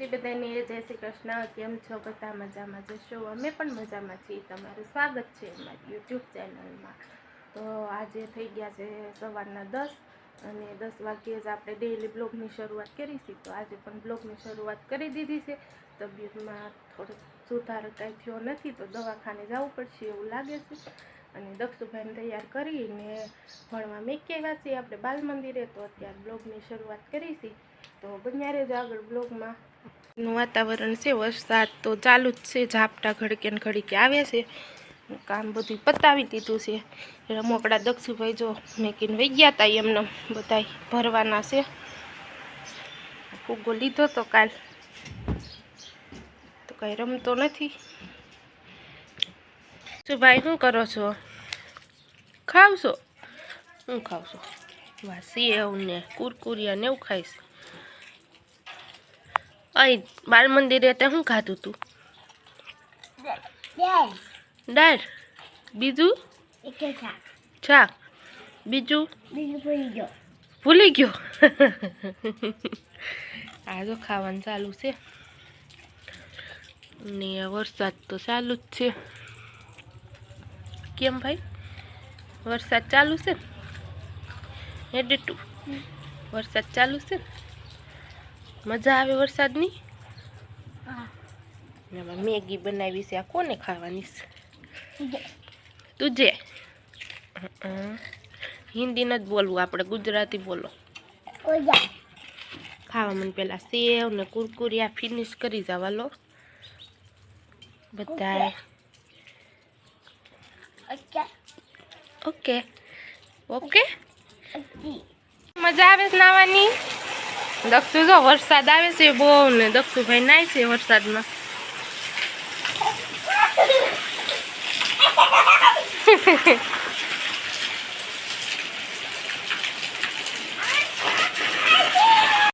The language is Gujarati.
માતાજી બધાને જય શ્રી કૃષ્ણ, કેમ છો? બધા મજામાં જશો અમે પણ મજામાં છીએ. તમારું સ્વાગત છે અમારી યુટ્યુબ ચેનલમાં. તો આજે થઈ ગયા છે સવારના દસ અને દસ વાગ્યે જ આપણે ડેઇલી બ્લોગની શરૂઆત કરીશી. તો આજે પણ બ્લોગની શરૂઆત કરી દીધી છે. તબિયતમાં થોડોક સુધારો કાંઈ થયો નથી, તો દવાખાને જવું પડશે એવું લાગે છે. અને દક્ષુભાઈને તૈયાર કરીને ભણવા મેં કહેવા છીએ આપણે બાલ મંદિરે તો અત્યારે બ્લોગની શરૂઆત કરીશી. તો બન્યા રહેજો આગળ બ્લોગમાં. નું વાતાવરણ છે, વરસાદ તો ચાલુ જ છે, ઝાપટા ઘડકે ને ઘડીકે આવે છે. કામ બધું પતાવી દીધું છે. રમકડા દક્ષુભાઈ જો મેકીને વહી ગયા હતા એમને બધા ભરવાના છે. ફૂગો લીધો તો કાલ. તો કાંઈ રમતો નથી. શું ભાઈ, શું કરો છો? ખાવશો? શું ખાવશો? વાસી એવું ને કુરકુરિયા ને એવું ખાઈશ. અહીં બાલ મંદિરે તે શું ખાધું તું? દાળ. બીજું? શાક. બીજું? ભૂલી ગયો. આ જો ખાવાનું ચાલુ છે. ને વરસાદ તો ચાલુ જ છે. કેમ ભાઈ? વરસાદ ચાલુ છે? ને ડીટુ વરસાદ ચાલુ છે? ને મજા આવે વરસાદની? મેગી બનાવી છે. આ કોને ખાવાની છે? તુજે. હિન્દી નથી બોલવું આપણે ગુજરાતી બોલો. ખાવા મને પેલા સેવ ને કુરકુરિયા ફિનિશ કરી જવા લો બધા ઓકે. ઓકે. મજા આવે નાવાની દક્ષુ જો વરસાદ આવે છે બહુ ને દક્ષુભાઈ નાય છે વરસાદમાં.